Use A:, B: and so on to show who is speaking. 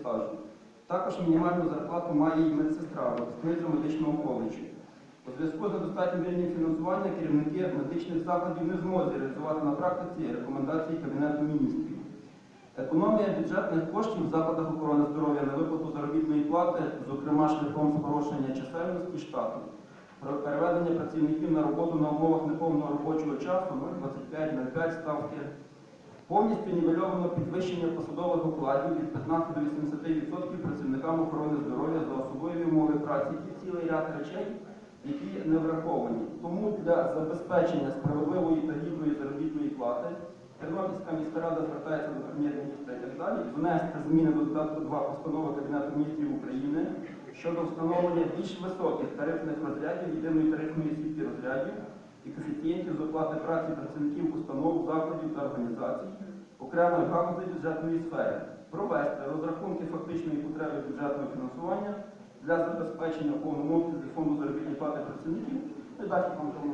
A: стажу. Також мінімальну зарплату має і медсестра випускниця медичного коледжу. У зв'язку з недостатнім рівнем фінансування керівники медичних закладів не змозі реалізувати на практиці рекомендації Кабінету міністрів. Економія бюджетних коштів в закладах охорони здоров'я на виплату заробітної плати, зокрема шляхом скорочення чисельності штату, переведення працівників на роботу на умовах неповного робочого часу 0,25-0,5 ставки, повністю нівельовано підвищення посадових окладів від 15 до 80% працівникам охорони здоров'я за особливі умови праці і цілий ряд речей, які не враховані. Тому для забезпечення справедливої та гідної заробітної плати Тернопільська міська рада звертається до прем'єр-міністра і так далі, внести зміни до додатку 2 постанови Кабінету міністрів України щодо встановлення більш високих тарифних розрядів єдиної тарифної сітки розрядів і коефіцієнтів з оплати праці працівників установ, закладів та організацій окремої галузі бюджетної сфери, провести розрахунки фактичної потреби бюджетного фінансування для забезпечення повному обсязі фонду заробітної плати працівників. і далі там тому